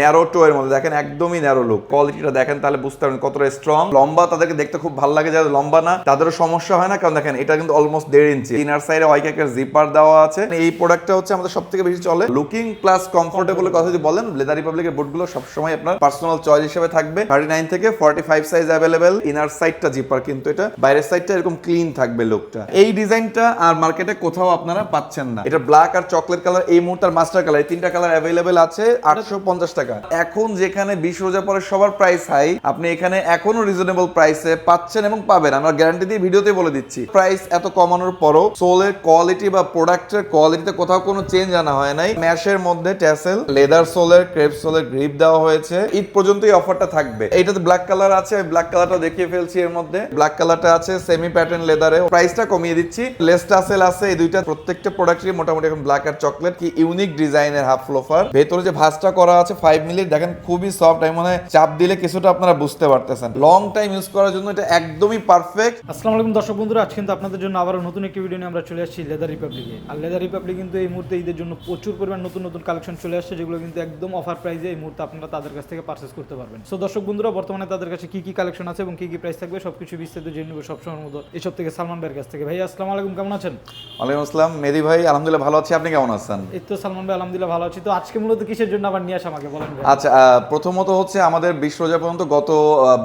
Narrow টো এর মধ্যে। দেখেন একদমই ন্যারো লুক কোয়ালিটিটা দেখেন, তাহলে বুঝতে পারবেন কতটা স্ট্রং লম্বা তাদেরকে দেখতে খুব ভালো লাগে যারা লম্বা না, তাদেরও সমস্যা হয় না। কারণ দেখেন, এটা কিন্তু অলমোস্ট দেড় ইঞ্চি ইনার সাইডে ওয়াইকের জিপার দেওয়া আছে। এই প্রোডাক্টটা হচ্ছে আমাদের সব থেকে বেশি চলে। লুকিং প্লাস কমফোর্টেবল কথা যদি বলেন লেদার রিপাবলিকের বুটগুলো সবসময় আপনার পার্সোনাল চয়েস হিসেবে থাকবে। থার্টি নাইন থেকে forty five size available inner সাইডটা জিপার কিন্তু এটা বাইরের সাইডটা এরকম ক্লিন থাকবে লুকটা এই ডিজাইনটা আর মার্কেটে কোথাও আপনারা পাচ্ছেন না। এটা ব্ল্যাক আর চকলেট কালার এই মুহূর্তে মাস্টার কালার এই তিনটা কালার অ্যাভেলেবেল আছে। আটশো পঞ্চাশ টাকা। এখন যেখানে বিশ রোজা পরে সবার প্রাইস হাই আপনি এখানে এখনও রিজনেবল প্রাইসে পাচ্ছেন এবং পাবেন। আমরা গ্যারান্টি দিয়ে ভিডিওতে বলে দিচ্ছি। প্রাইস এত কমানোর পরও সোলের কোয়ালিটি বা প্রোডাক্টের কোয়ালিটিতে কোথাও কোনো চেঞ্জ আনা হয় নাই। ম্যাশের মধ্যে ট্যাসেল লেদার সোলের ক্রেপ সোলের গ্রিপ দেওয়া হয়েছে। ঈদ পর্যন্ত এই অফারটা থাকবে। এইটাতে ব্ল্যাক কালার আছে, আমি ব্ল্যাক কালারটা দেখিয়ে ফেলছি এর মধ্যে। ব্ল্যাক কালারটা আছে সেমি প্যাটার্ন লেদারে প্রাইসটা কমিয়ে দিচ্ছি। লেস টাসেল আছে, এই দুইটা প্রত্যেকটা প্রোডাক্টই মোটামুটি এখন ব্ল্যাক আর চকলেট কি ইউনিক ডিজাইনের হাফ লোফার ভেতরে যে ভাঁজটা করা আছে ফাইভ মিনিট দেখেন খুবই সফট আমি মনে হয় চাপ দিলে কিছুটা আপনারা বুঝতে পারতেছেন। লং টাইম ইউজ করার জন্য এটা একদমই পারফেক্ট আসসালামু আলাইকুম দর্শক বন্ধুরা আজ কিন্তু আপনাদের জন্য আবার নতুন একটি ভিডিও নিয়ে আমরা চলে আসছি লেদার রিপাবলিকে আর লেদার রিপাবলিক কিন্তু এই মুহূর্তে ঈদের জন্য প্রচুর পরিমাণ নতুন নতুন কালেকশন চলে আসছে যেগুলো কিন্তু একদম অফার প্রাইসে এই মুহূর্তে আপনারা তাদের কাছ থেকে পারচেস করতে পারবেন। সো দর্শক বন্ধুরা বর্তমানে তাদের কাছে কি কি কালেকশন আছে এবং কি কি প্রাইস থাকবে সবকিছু বিস্তারিত জেনে নেব সবসময়ের মতো এসব থেকে সালমান ভাইয়ের কাছ থেকে। ভাই আসসালামু আলাইকুম কেমন আছেন? ওয়ালাইকুম আসসালাম। মেদি ভাই আলহামদুলিল্লাহ ভালো আছি। আপনি কেমন আছেন? এই তো সালমান ভাই আলহামদুলিল্লাহ ভালো আছি। তো আজকে মূলত কিসের জন্য আবার নিয়ে আসা আমাকে? আচ্ছা প্রথমত হচ্ছে আমাদের বিশ রোজা পর্যন্ত গত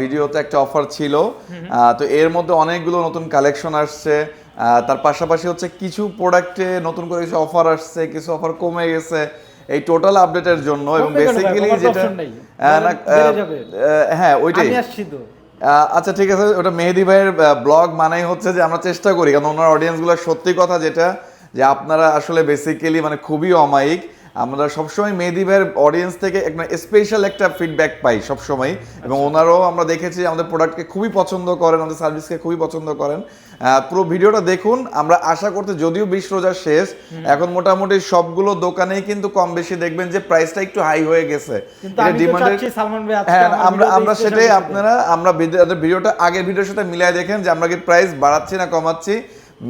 ভিডিওতে একটা অফার ছিল। তো এর মধ্যে অনেকগুলো নতুন কালেকশন আসছে। তার পাশাপাশি হচ্ছে কিছু প্রোডাক্টে নতুন করে কিছু অফার আসছে কিছু অফার কমে গেছে। এই টোটাল আপডেটের জন্য এবং? বেসিক্যালি যেটা হ্যাঁ ওইটাই। আচ্ছা ঠিক আছে ওটা মেহেদি ভাইয়ের ব্লগ মানেই হচ্ছে যে আমরা চেষ্টা করি কারণ ওনার অডিয়েন্সগুলো সত্যি কথা যেটা যে আপনারা আসলে বেসিক্যালি মানে খুবই অমায়িক। আমরা সবসময় মেহেদি ভাইয়ের অডিয়েন্স থেকে একটা স্পেশাল একটা ফিডব্যাক পাই সবসময় এবং ওনারাও আমরা দেখেছি আমাদের প্রোডাক্টকে খুবই পছন্দ করেন আমাদের সার্ভিসকে খুবই পছন্দ করেন। পুরো ভিডিওটা দেখুন আমরা আশা করতে যদিও বিশ রোজার শেষ এখন মোটামুটি সবগুলো দোকানেই কিন্তু কম বেশি দেখবেন যে প্রাইসটা একটু হাই হয়ে গেছে। হ্যাঁ আমরা আমরা সেটাই আপনারা আমরা ভিডিওটা আগের ভিডিওর সাথে মিলাই দেখেন যে আমরা কি প্রাইস বাড়াচ্ছি না কমাচ্ছি।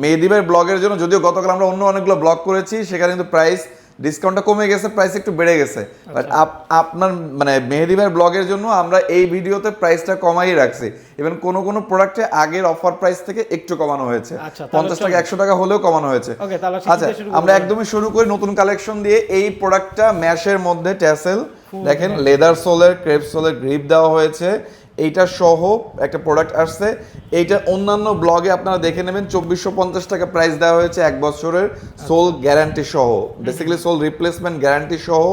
মেহেদিবের ব্লগের জন্য যদিও গতকাল আমরা অন্য অনেকগুলো ব্লগ করেছি সেখানে কিন্তু প্রাইস ডিসকাউন্টটা কমে গেছে প্রাইস একটু বেড়ে গেছে। বাট আপনার মানে মেহেদিবের ব্লগের জন্য আমরা এই ভিডিওতে প্রাইসটা কমাই রাখছি। ইভেন কোনো কোনো প্রোডাক্টে আগের অফার প্রাইস থেকে একটু কমানো হয়েছে। আচ্ছা, পঞ্চাশ টাকা। একশো টাকা হলেও কমানো হয়েছে। আচ্ছা আমরা একদমই শুরু করি নতুন কালেকশন দিয়ে। এই প্রোডাক্টটা ম্যাশের মধ্যে ট্যাসেল দেখেন লেদার সোলের ক্রেপ সোলের গ্রিপ দেওয়া হয়েছে। এইটা সহ একটা প্রোডাক্ট আসছে। এইটা অন্যান্য ব্লগে আপনারা দেখে নেবেন চব্বিশশো পঞ্চাশ টাকা প্রাইস দেওয়া হয়েছে এক বছরের সোল গ্যারান্টি সহ। বেসিক্যালি সোল রিপ্লেসমেন্ট গ্যারান্টি সহ।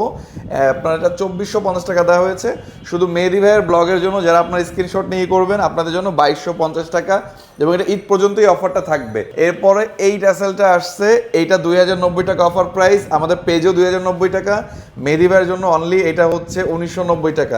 আপনার এটা চব্বিশশো পঞ্চাশ টাকা দেওয়া হয়েছে। শুধু মেহেদি ভাইয়ের ব্লগের জন্য যারা আপনার স্ক্রিনশট নিয়ে করবেন আপনাদের জন্য বাইশশো পঞ্চাশ টাকা এবং এটা ঈদ পর্যন্তই অফারটা থাকবে। এরপরে এই ট্যাসেলটা আসছে এইটা দুই হাজার নব্বই টাকা অফার প্রাইস আমাদের পেজও দুই হাজার নব্বই টাকা মেদিবার জন্য অনলি এটা হচ্ছে উনিশশো নব্বই টাকা।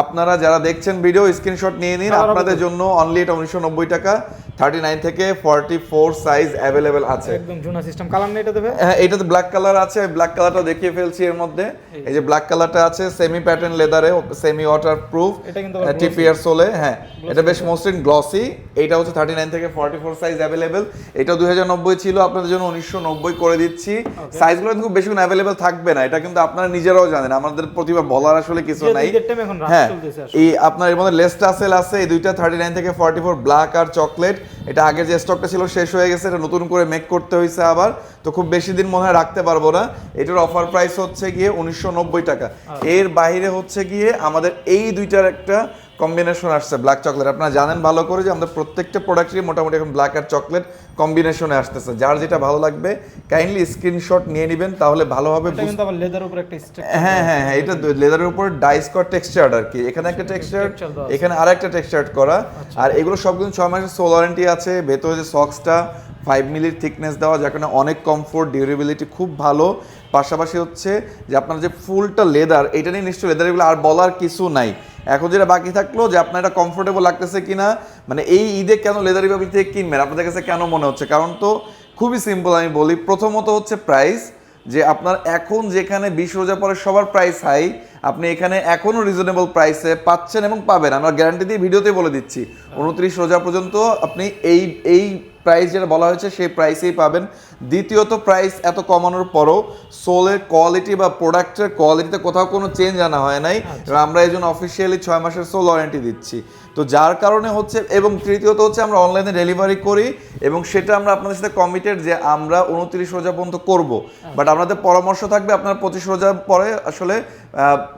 আপনারা যারা দেখছেন ভিডিও স্ক্রিনশট নিয়ে নিন আপনাদের জন্য অনলি এটা উনিশশো নব্বই টাকা। থার্টি নাইন থেকে ফর্টি ফোর সাইজ অ্যাভেলেবেল আছে। একদম জুনা সিস্টেম কালার নেই এটা দেবে হ্যাঁ এটাতে ব্ল্যাক কালার আছে। আমি ব্ল্যাক কালারটা দেখিয়ে ফেলছি এর মধ্যে। এই যে। ব্ল্যাক কালারটা আছে সেমি প্যাটার্ন লেদারে সেমি ওয়াটার প্রুফ এটা কিন্তু টিপিআর সোলে হ্যাঁ। এটা বেশ মসৃণ গ্লসি এইটা হচ্ছে থার্টি নাইন থেকে ফর্টি ফোর সাইজ অ্যাভেলেবেল এটা দুই হাজার নব্বই ছিল আপনাদের জন্য উনিশশো নব্বই করে দিচ্ছি। সাইজগুলো কিন্তু খুব বেশিক্ষণ অ্যাভেলেবেল থাকবে না। এটা কিন্তু আপনারা নিজেরাও জানেন। আমাদের প্রতিভা বলার আসলে কিছু নাই। হ্যাঁ। এই আপনার এর মধ্যে লেস টাসেল আছে এই দুইটা থার্টি নাইন থেকে ফর্টি ফোর ব্ল্যাক আর চকলেট এটা আগের যে স্টকটা ছিল শেষ হয়ে গেছে এটা নতুন করে মেক করতে হয়েছে আবার। তো খুব বেশি দিন মনে হয় রাখতে পারব না। এটার অফার প্রাইস হচ্ছে গিয়ে উনিশশো নব্বই টাকা। এর বাইরে হচ্ছে গিয়ে আমাদের এই দুইটার একটা কম্বিনেশন আসছে ব্ল্যাক চকলেট আপনারা জানেন ভালো করে যে আমাদের প্রত্যেকটা প্রোডাক্টই মোটামুটি এখন ব্ল্যাক আর চকলেট কম্বিনেশনে আসতেছে। যার যেটা ভালো লাগবে কাইন্ডলি স্ক্রিনশট নিয়ে নেবেন তাহলে ভালোভাবে কিন্তু আবার লেদার উপর একটা স্ট্রাকচার হ্যাঁ হ্যাঁ হ্যাঁ এটা লেদারের উপর ডাইসকট টেক্সচার আর কি। এখানে একটা টেক্সচার। এখানে আর একটা টেক্সচার করা আর এগুলো সব কিন্তু ছয় মাসের সোল ওয়ারেন্টি আছে ভেতরে যে সক্সটা ফাইভ মিলির থিকনেস দেওয়া যার কারণে অনেক কমফোর্ট ডিউরেবিলিটি খুব ভালো। পাশাপাশি হচ্ছে যে আপনার যে ফুলটা লেদার এটা নিয়ে নিশ্চয়ই লেদার এগুলো আর বলার কিছু নাই। এখন যেটা বাকি থাকল যে আপনার এটা কমফোর্টেবল লাগতেছে কি না মানে এই ঈদে কেন লেদার রিপাবলিক থেকে কিনবেন? আপনাদের কাছে কেন মনে হচ্ছে? কারণ তো খুবই সিম্পল আমি বলি প্রথমত হচ্ছে প্রাইস যে আপনার এখন যেখানে বিশ রোজা পরে সবার প্রাইস হাই আপনি এখানে এখনও রিজনেবল প্রাইসে পাচ্ছেন এবং পাবেন। আমরা গ্যারান্টি দিয়ে ভিডিওতে বলে দিচ্ছি উনত্রিশ রোজা পর্যন্ত আপনি এই এই প্রাইস যেটা বলা হয়েছে সেই প্রাইসেই পাবেন। দ্বিতীয়ত প্রাইস এত কমানোর পরও সোলের কোয়ালিটি বা প্রোডাক্টের কোয়ালিটিতে কোথাও কোনো চেঞ্জ আনা হয় নাই। আমরা এই জন্য অফিসিয়ালি ছয় মাসের সোল ওয়ারেন্টি দিচ্ছি। তো যার কারণে হচ্ছে এবং তৃতীয়ত হচ্ছে আমরা অনলাইনে ডেলিভারি করি এবং সেটা আমরা আপনাদের সাথে কমিটেড যে আমরা উনত্রিশ রোজা পর্যন্ত করব। বাট আপনাদের পরামর্শ থাকবে আপনার পঁচিশ রোজা পরে আসলে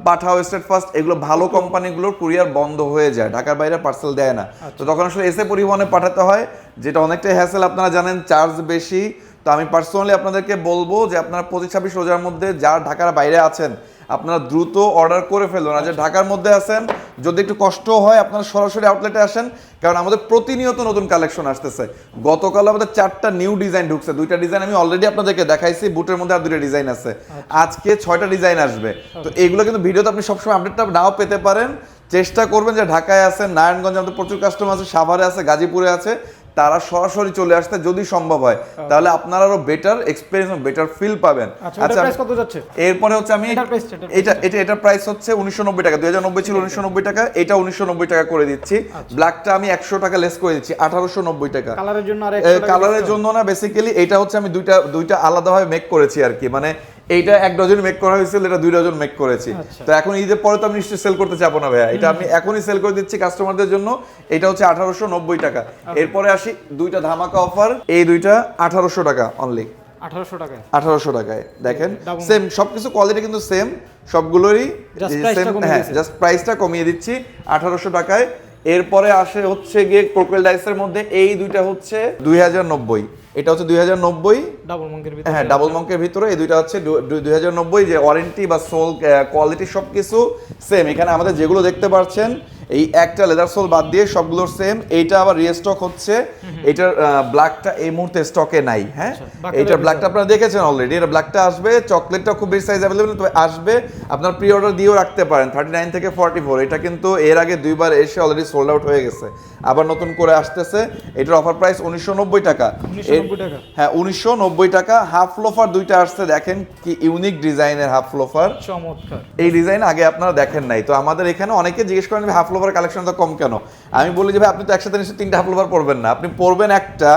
পাঠাও স্টেট ফার্স্ট এগুলো ভালো কোম্পানিগুলোর কুরিয়ার বন্ধ হয়ে যায় ঢাকার বাইরে পার্সেল দেয় না। তো তখন আসলে এসে পরিবহনে পাঠাতে হয় যেটা অনেকটাই হ্যাসেল আপনারা জানেন চার্জ বেশি তো আমি পার্সোনালি আপনাদেরকে বলব যে আপনারা পঁচিশ ছাব্বিশ রোজার মধ্যে যার ঢাকার বাইরে আছেন আপনারা দ্রুত অর্ডার করে ফেলুন। আর যে ঢাকার মধ্যে আছেন যদি একটু কষ্ট হয় আপনারা সরাসরি আউটলেটে আসেন কারণ আমাদের প্রতিনিয়ত নতুন কালেকশন আসতেছে। গতকাল আমাদের চারটা নিউ ডিজাইন ঢুকছে। দুইটা ডিজাইন আমি অলরেডি আপনাদেরকে দেখাইছি বুটের মধ্যে আর দুইটা ডিজাইন আছে। আজকে ছয়টা ডিজাইন আসবে। তো এগুলো কিন্তু ভিডিওতে আপনি সবসময় আপডেটটা নাও পেতে পারেন। চেষ্টা করবেন যে ঢাকায় আছেন নারায়ণগঞ্জে আমাদের প্রচুর কাস্টমার আছে সাভারে আছে গাজীপুরে আছে। তারা সরাসরি চলে আসতে যদি সম্ভব হয় তাহলে আপনারা আরও বেটার এক্সপিরিয়েন্স বেটার ফিল পাবেন। আচ্ছা প্রাইস কত যাচ্ছে? এরপরে হচ্ছে আমি এটার এটা এটা প্রাইস হচ্ছে উনিশশো নব্বই টাকা দুই হাজার নব্বই ছিল উনিশশো নব্বই টাকা এটা উনিশশো নব্বই টাকা করে দিচ্ছি। ব্ল্যাকটা আমি একশো টাকা লেস করে দিচ্ছি আঠারোশো নব্বই টাকা। কালারের জন্য আর কালারের জন্য না বেসিক্যালি এটা হচ্ছে আমি দুইটা দুইটা আলাদাভাবে মেক করেছি আর কি। মানে এইটা এক ডজন মেক করা হয়েছিল এটা দুই ডজন মেক করেছি। আচ্ছা। তো এখন ঈদের পরে তো আমি নিশ্চয়ই সেল করতে চাবো না ভাইয়া। এটা আমি এখনই সেল করে দিচ্ছি কাস্টমারদের জন্য। এটা হচ্ছে আঠারোশো নব্বই টাকা। এরপরে আসি দুইটা ধামাকা অফার এই দুইটা আঠারোশো টাকা অনলি আঠারোশো টাকায়? আঠারোশো টাকায় দেখেন। সেম সবকিছু কোয়ালিটি কিন্তু সেম সবগুলোরই হ্যাঁ। জাস্ট প্রাইসটা কমিয়ে দিচ্ছি আঠারোশো টাকায়। এরপরে আসে হচ্ছে গিয়ে ক্রোকোল ডাইসের মধ্যে এই দুইটা হচ্ছে দুই হাজার নব্বই। এটা হচ্ছে দুই হাজার নব্বই। ডাবল মঙ্কের ভিতরে। হ্যাঁ ডাবল মঙ্কের ভিতরে। এই দুইটা হচ্ছে দুই হাজার নব্বই যে ওয়ারেন্টি বা সোল কোয়ালিটি সব কিছু সেম এখানে আমাদের যেগুলো দেখতে পাচ্ছেন এই একটা লেদার সোল বাদ দিয়ে সবগুলোর সেম এইটা আবার রিস্টক হচ্ছে। এটার ব্ল্যাকটা এই মুহূর্তে স্টকে নাই হ্যাঁ? আচ্ছা, এইটার। ব্ল্যাকটা আপনারা দেখেছেন অলরেডি এটা ব্ল্যাকটা আসবে চকলেটটা খুব বেশি সাইজ অ্যাভেলেবেল তবে আসবে। আপনার প্রি অর্ডার দিয়েও রাখতে পারেন। থার্টি নাইন থেকে ফর্টি ফোর এটা কিন্তু এর আগে দুইবার এসে অলরেডি সোল্ড আউট হয়ে গেছে। আবার নতুন করে আসতেছে। এটার অফার প্রাইস উনিশশো নব্বই টাকা। হ্যাঁ উনিশশো নব্বই টাকা। হাফ লোফার দুইটা আসছে। দেখেন কি ইউনিক ডিজাইনের হাফ লোফার চমৎকার। এই ডিজাইন আগে আপনারা দেখেন নাই। তো আমাদের এখানে অনেকে জিজ্ঞেস করেন হাফ লোভার কালেকশন তো কম কেন? আমি বলি যে ভাই আপনি তো একসাথে নিশ্চয়ই তিনটা হাফ লোভার পরবেন না। আপনি পরবেন একটা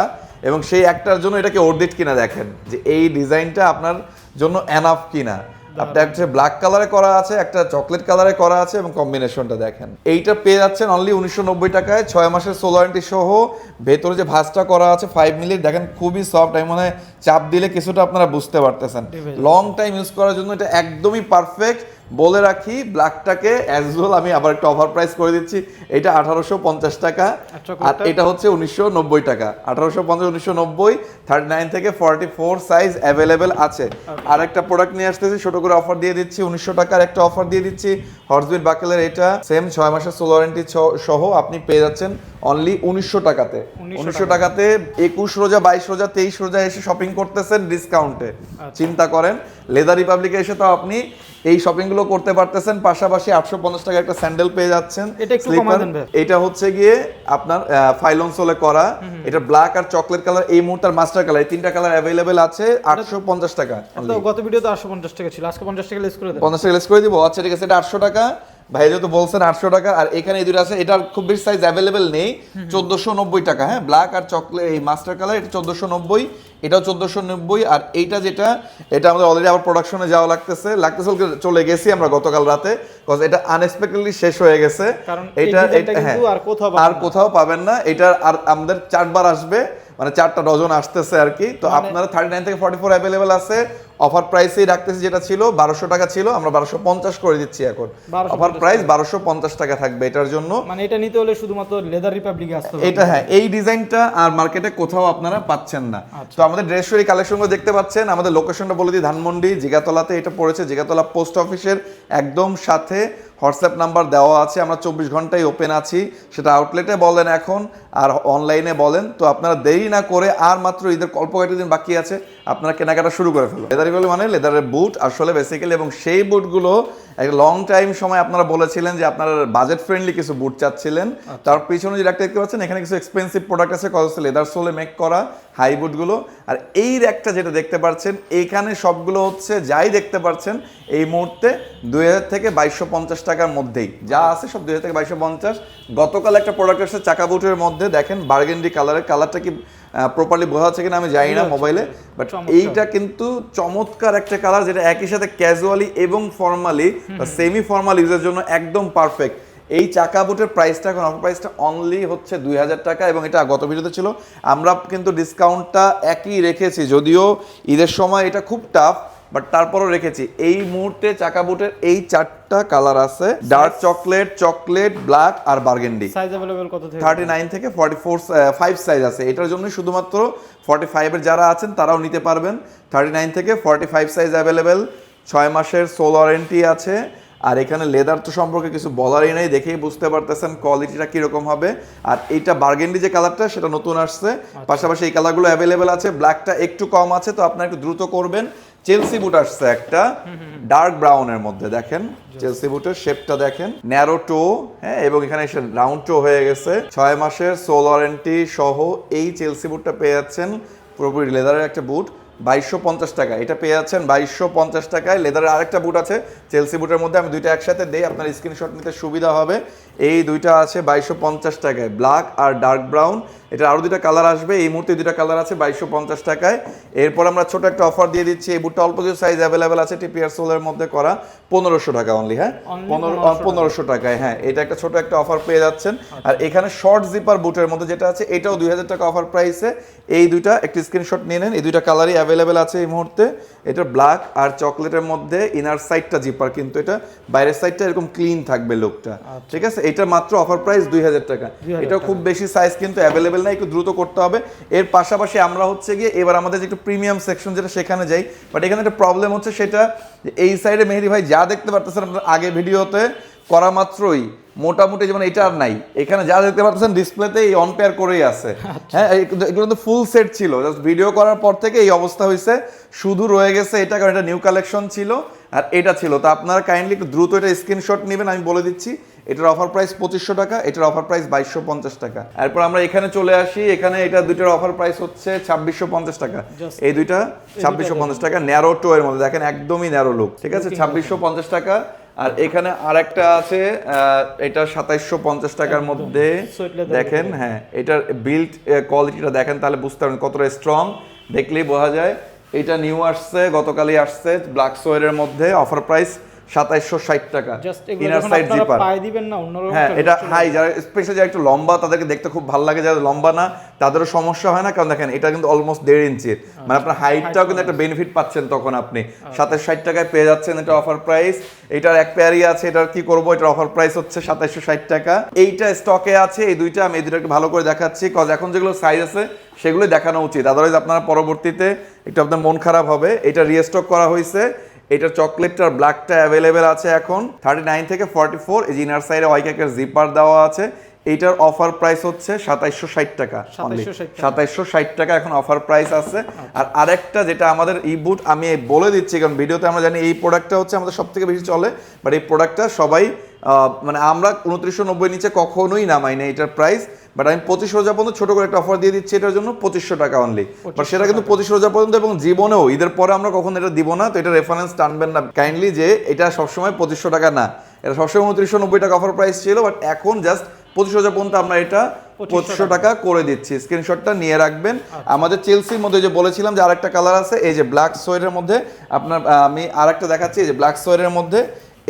এবং সেই একটার জন্য এটাকে অর্ধেক কিনা দেখেন যে এই ডিজাইনটা আপনার জন্য এনাফ কিনা। আপনার একটা ব্ল্যাক কালারে করা আছে একটা চকলেট কালারে করা আছে এবং কম্বিনেশনটা দেখেন। এইটা পেয়ে যাচ্ছেন অনলি উনিশশো নব্বই টাকায়। ছয় মাসের সোলারেন্টি সহ ভেতরে যে ভাঁজটা করা আছে ফাইভ মিলিট দেখেন খুবই সফট আমি মনে চাপ দিলে কিছুটা আপনারা বুঝতে পারতেছেন। লং টাইম ইউজ করার জন্য এটা একদমই পারফেক্ট বলে রাখি ব্ল্যাকটাকে অ্যাজ ওয়েল আমি আবার একটা অফার প্রাইস করে দিচ্ছি। এটা আঠারোশো পঞ্চাশ টাকা আর এটা হচ্ছে উনিশশো নব্বই টাকা। আঠারোশো পঞ্চাশ উনিশশো নব্বই থার্টি নাইন থেকে ফর্টি ফোর সাইজ অ্যাভেলেবেল আছে আর একটা প্রোডাক্ট নিয়ে আসতেছি ছোট করে অফার দিয়ে দিচ্ছি উনিশশো টাকার একটা অফার দিয়ে দিচ্ছি। হর্সবিট বাকেলের এটা সেম ছয় মাসের সোল ওয়ারেন্টি সহ আপনি পেয়ে যাচ্ছেন অনলি উনিশশো টাকাতে। উনিশশো টাকাতে একুশ রোজা বাইশ রোজা তেইশ রোজা এসে শপিং করতেছেন ডিসকাউন্টে চিন্তা করেন লেদার রিপাবলিকে এসে তো আপনি এই শপিংগুলো করতে পারতেছেন পাশাপাশি আটশো পঞ্চাশ টাকা একটা স্যান্ডেল পেয়ে যাচ্ছেন এটা হচ্ছে গিয়ে আপনার ফাইলন সোলে করা। এটা ব্ল্যাক আর চকলেট কালার এই মুহূর্তে মাস্টার কালার এই তিনটা কালার অ্যাভেলেবেল আছে আটশো পঞ্চাশ টাকা গত ভিডিওতে আটশো পঞ্চাশ টাকা ছিল আজকে পঞ্চাশ টাকা লেস করে পঞ্চাশ টাকা লেস করে দিব। আচ্ছা ঠিক আছে এটা আটশো টাকা। ভাই যেহেতু বলছেন আটশো টাকা আর এখানে এই দুটো আছে এটার খুব বেশি সাইজ অ্যাভেলেবেল নেই। চোদ্দশো নব্বই টাকা হ্যাঁ? ব্ল্যাক আর চকলেট এই মাস্টার কালার এটা চোদ্দশো নব্বই এটাও চোদ্দশো নব্বই আর এইটা যেটা এটা আমাদের অলরেডি আবার প্রোডাকশনে যাওয়া লাগতেছে। লাগতেছে চলে গেছি আমরা গতকাল রাতে কজ এটা আনএক্সপেক্টেডলি শেষ হয়ে গেছে। এটা এটা- হ্যাঁ। কিন্তু আর কোথাও পাবেন আর না। কোথাও পাবেন না। এটা আর আমাদের চারবার আসবে। মানে চারটা ডজন আসতেছে আর কি। তো আপনারা থার্টি নাইন থেকে ফর্টি ফোর অ্যাভেলেবেল আছে অফার প্রাইসেই রাখতেছি যেটা ছিল বারোশো টাকা ছিল আমরা বারোশো পঞ্চাশ করে দিচ্ছি এখন। অফার প্রাইস বারোশো পঞ্চাশ টাকা থাকবে এটার জন্য। মানে এটা নিতে হলে শুধুমাত্র লেদার রিপাবলিকে আসতে হবে। এটা হ্যাঁ এই ডিজাইনটা আর মার্কেটে কোথাও আপনারা পাচ্ছেন না। আচ্ছা। তো আমাদের ড্রেসের কালেকশনগুলো দেখতে পাচ্ছেন আমাদের লোকেশনটা বলে দিই ধানমন্ডি জিগাতলাতে এটা পড়েছে জিগাতলা পোস্ট অফিসের একদম সাথে। হোয়াটসঅ্যাপ নাম্বার দেওয়া আছে, আমরা চব্বিশ ঘন্টায় ওপেন আছি। সেটা আউটলেটে বলেন এখন, আর অনলাইনে বলেন। তো আপনারা দেরি না করে আর মাত্র ঈদের অল্প কয়েকটা দিন বাকি আছে। আপনারা কেনাকাটা শুরু করে ফেলুন। লেদার বলে মানে লেদারের বুট আসলে বেসিক্যালি এবং সেই বুটগুলো একটা লং টাইম সময় আপনারা বলেছিলেন যে আপনারা বাজেট ফ্রেন্ডলি কিছু বুট চাচ্ছিলেন। তার পিছনে যে একটা দেখতে পাচ্ছেন এখানে কিছু এক্সপেন্সিভ প্রোডাক্ট আছে কত লেদার সোলে মেক করা হাই বুটগুলো আর এই র্যাকটা যেটা দেখতে পাচ্ছেন এইখানে সবগুলো হচ্ছে যাই দেখতে পাচ্ছেন এই মুহূর্তে দুই হাজার থেকে বাইশশো পঞ্চাশ টাকার মধ্যেই। যা আছে সব দুই হাজার থেকে বাইশশো পঞ্চাশ। গতকাল একটা প্রোডাক্ট আসছে চাকা বুটের মধ্যে দেখেন বার্গেন্ডি কালারের কালারটা কি প্রপারলি বোঝা যাচ্ছে কিনা আমি জানি না মোবাইলে বাট এইটা কিন্তু চমৎকার একটা কালার যেটা একই সাথে ক্যাজুয়ালি এবং ফর্মালি বা সেমি ফর্মাল ইউজের জন্য একদম পারফেক্ট এই চাকা বুটের প্রাইসটা এখন অফার প্রাইসটা অনলি হচ্ছে দুই হাজার টাকা এবং এটা গত ভিডিওতে ছিল। আমরা কিন্তু ডিসকাউন্টটা একই রেখেছি যদিও ঈদের সময় এটা খুব টাফ বাট তারপরও রেখেছি। এই মুহূর্তে চাকা বুটের এই চারটা কালার আছে। ডার্ক চকলেট চকলেট ব্ল্যাক আর বার্গেন্ডি সাইজ অ্যাভেলেবেল কত থেকে? থার্টি নাইন থেকে ফর্টি ফোর ফাইভ সাইজ আছে। এটার জন্য শুধুমাত্র ফর্টি ফাইভের যারা আছেন তারাও নিতে পারবেন। থার্টি নাইন থেকে ফর্টি ফাইভ সাইজ অ্যাভেলেবেল ছয় মাসের সোল ওয়ারেন্টি আছে। আর এখানে লেদার তো সম্পর্কে কিছু বলারই নেই দেখেই বুঝতে পারতেছেন কোয়ালিটিটা কীরকম হবে। আর এইটা বার্গেন্ডি যে কালারটা সেটা নতুন আসছে। পাশাপাশি এই কালারগুলো অ্যাভেলেবেল আছে। ব্ল্যাকটা একটু কম আছে তো আপনারা একটু দ্রুত করবেন। চেলসি বুট আসছে একটা ডার্ক ব্রাউনের মধ্যে দেখেন। চেলসি বুটের শেপটা দেখেন। ন্যারো টো হ্যাঁ এবং এখানে এসে রাউন্ড টো হয়ে গেছে। ছয় মাসের সোল ওয়ারেন্টি সহ এই চেলসি বুটটা পেয়ে যাচ্ছেন পুরোপুরি লেদারের একটা বুট বাইশশো পঞ্চাশ টাকা। এটা পেয়ে যাচ্ছেন বাইশশো পঞ্চাশ টাকায়। লেদারের আরেকটা বুট আছে। চেলসি বুটের মধ্যে আমি দুইটা একসাথে দেই আপনার স্ক্রিনশট নিতে সুবিধা হবে। এই দুইটা আছে বাইশশো পঞ্চাশ টাকায় ব্ল্যাক আর ডার্ক ব্রাউন এটা আরও দুইটা কালার আসবে। এই মুহূর্তে দুইটা কালার আছে বাইশশো পঞ্চাশ টাকায়। এরপর আমরা ছোট একটা অফার দিয়ে দিচ্ছি। এই বুটটা অল্প কিছু সাইজ অ্যাভেলেবেল আছে টিপিআর সোলের মধ্যে করা। পনেরোশো টাকা অনলি হ্যাঁ? পনেরো পনেরোশো টাকায় হ্যাঁ। এটা একটা ছোট একটা অফার পেয়ে যাচ্ছেন। আর এখানে শর্ট জিপার বুটের মধ্যে যেটা আছে এটাও দুই হাজার টাকা অফার প্রাইসে এই দুইটা একটি স্ক্রিনশট নিয়ে নেন। এই দুইটা কালারই অ্যাভেলেবেল আছে এই মুহূর্তে। এটা ব্ল্যাক আর চকলেটের মধ্যে ইনার সাইডটা জিপার কিন্তু এটা বাইরের সাইডটা এরকম ক্লিন থাকবে লুকটা ঠিক আছে? এটা মাত্র অফার প্রাইস দুই হাজার টাকা। 2000 এটা খুব বেশি সাইজ কিন্তু অ্যাভেলেবেল না একটু দ্রুত করতে হবে। এর পাশাপাশি আমরা হচ্ছে গিয়ে এবার আমাদের যে একটু প্রিমিয়াম সেকশন যেটা সেখানে যাই। বাট এখানে একটা প্রবলেম হচ্ছে সেটা এই সাইডে মেহেদি ভাই যা দেখতে পারতেছেন আপনার আগে ভিডিওতে করা মাত্রই। মোটামুটি যেমন এটা আর নাই। এখানে যা দেখতে পাচ্ছেন ডিসপ্লেতে এই অন পেয়ার করেই আছে। হ্যাঁ এই- এগুলো তো ফুল সেট ছিল। জাস্ট ভিডিও করার পর থেকে এই অবস্থা হয়েছে। শুধু রয়ে গেছে এটা কারণ এটা নিউ কালেকশন ছিল। আর এটা ছিল। তো আপনারা কাইন্ডলি একটু দ্রুত এটা স্ক্রিনশট নেবেন আমি বলে দিচ্ছি। এটার অফার প্রাইস পঁচিশশো টাকা এটার অফার প্রাইস বাইশশো পঞ্চাশ টাকা। এরপর আমরা এখানে চলে আসি এখানে এটা দুইটার অফার প্রাইস হচ্ছে ছাব্বিশশো পঞ্চাশ টাকা। এই দুইটা ছাব্বিশশো পঞ্চাশ টাকা ন্যারো টো এর মধ্যে। দেখেন একদমই ন্যারো লুক ঠিক আছে? ছাব্বিশশো পঞ্চাশ টাকা। আর এখানে আরেকটা আছে এটা সাতাইশশো পঞ্চাশ টাকার মধ্যে। দেখেন হ্যাঁ এটার বিল্ড কোয়ালিটিটা দেখেন তাহলে বুঝতে পারবেন কতটা স্ট্রং দেখলেই বোঝা যায়। এটা নিউ আসছে গতকালই আসছে ব্ল্যাক সোয়ারের মধ্যে। অফার প্রাইস সাতাইশশো ষাট টাকা। ইনার সাইড জিপার হ্যাঁ এটা হাই যারা স্পেশালি যারা একটু লম্বা তাদেরকে দেখতে খুব ভালো লাগে যারা লম্বা না তাদেরও সমস্যা হয় না কারণ দেখেন এটা কিন্তু অলমোস্ট দেড় ইঞ্চির মানে আপনার হাইটটাও কিন্তু একটা বেনিফিট পাচ্ছেন তখন আপনি। সাতাশ ষাট টাকায় পেয়ে যাচ্ছেন এটা অফার প্রাইস এটার এক পেয়ারই আছে এটার কি করব? এটার অফার প্রাইস হচ্ছে ষাট টাকা। এইটা স্টকে আছে এই দুইটা আমি এই দুটো একটু ভালো করে দেখাচ্ছি কজ এখন যেগুলো সাইজ আছে সেগুলো দেখানো উচিত। আদারওয়াইজ আপনারা পরবর্তীতে একটু আপনার মন খারাপ হবে। এটা রিস্টক করা হয়েছে। এটা চকলেটটার ব্ল্যাকটা অ্যাভেলেবেল আছে এখন। থার্টি নাইন থেকে ফর্টি ফোর এই ইনার সাইডে ওয়াইকের জিপার দেওয়া আছে। এইটার অফার প্রাইস হচ্ছে সাতাইশশো ষাট টাকা 2760 সাতাইশশো ষাট টাকা। এখন অফার প্রাইস আছে। আর আরেকটা যেটা আমাদের ই বুট আমি বলে দিচ্ছি কারণ ভিডিওতে আমরা জানি এই প্রোডাক্টটা হচ্ছে আমাদের সব থেকে বেশি চলে বাট এই প্রোডাক্টটা সবাই মানে আমরা উনত্রিশশো নব্বই নিচে কখনোই নামাই না এটার প্রাইস বাট আমি পঁচিশ রোজা পর্যন্ত ছোট করে একটা অফার দিয়ে দিচ্ছি এটার জন্য পঁচিশশো টাকা অনলি বাট সেটা কিন্তু পঁচিশ রোজা পর্যন্ত এবং জীবনেও ঈদের পরে আমরা কখন এটা দিব না তো এটা রেফারেন্স টানবেন না। কাইন্ডলি যে এটা সবসময় পঁচিশশো টাকা না এটা সবসময় উনত্রিশশো নব্বই টাকা অফার প্রাইস ছিল বাট এখন জাস্ট পঁচিশ হাজার পর্যন্ত আমরা এটা 2500 পঁচিশশো টাকা। করে দিচ্ছি। স্ক্রিনশটটা নিয়ে রাখবেন। আমাদের চেলসির মধ্যে যে বলেছিলাম যে আরেকটা কালার আছে এই যে ব্ল্যাক সোয়েটের মধ্যে আপনার আমি আরেকটা দেখাচ্ছি এই যে ব্ল্যাক সোয়েটের মধ্যে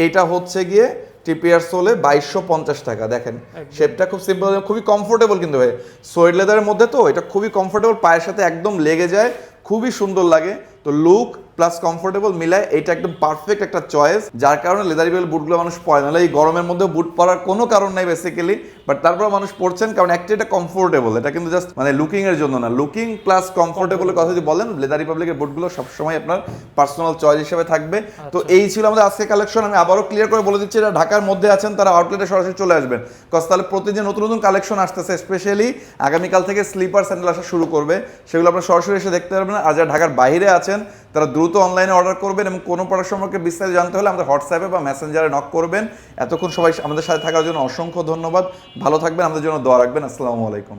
এইটা হচ্ছে গিয়ে টিপিআর সোলে বাইশশো পঞ্চাশ টাকা। দেখেন শেপটা খুব সিম্পল খুবই কমফোর্টেবল কিন্তু ভাই। সোয়েট লেদারের মধ্যে তো এটা খুবই কমফোর্টেবল পায়ের সাথে একদম লেগে যায় খুবই সুন্দর লাগে। তো লুক প্লাস কমফোর্টেবল মিলায় এটা একদম পারফেক্ট একটা চয়েস যার কারণে লেদারি বেল বুটগুলো মানুষ পরে নাহলে এই গরমের মধ্যে বুট পরার কোনো কারণ নাই বেসিক্যালি বাট তারপর মানুষ পড়ছেন কারণ একটা এটা কমফোর্টেবল এটা কিন্তু জাস্ট মানে লুকিং এর জন্য না। লুকিং প্লাস কমফোর্টেবলের কথা যদি বলেন লেদার রিপাবলিকের বুটগুলো সবসময় আপনার পার্সোনাল চয়েস হিসেবে থাকবে। তো এই ছিল আমাদের আজকে কালেকশন আমি আবারও ক্লিয়ার করে বলে দিচ্ছি এটা ঢাকার মধ্যে আছেন তারা আউটলেটে সরাসরি চলে আসবেন। কজ তাহলে প্রতিদিন নতুন নতুন কালেকশন আসতেছে স্পেশালি আগামীকাল থেকে স্লিপার স্যান্ডেল আসা শুরু করবে। সেগুলো আপনারা সরাসরি এসে দেখতে পারবেন। আর যারা ঢাকার বাইরে আছেন তারা দ্রুত অনলাইনে অর্ডার করবেন এবং কোনো প্রোডাক্ট সম্পর্কে বিস্তারিত জানতে হলে আমাদের হোয়াটসঅ্যাপে বা মেসেঞ্জারে নক করবেন। এতক্ষণ সবাই আমাদের সাথে থাকার জন্য অসংখ্য ধন্যবাদ। ভালো থাকবেন, আমাদের জন্য দোয়া রাখবেন। আসসালামু আলাইকুম।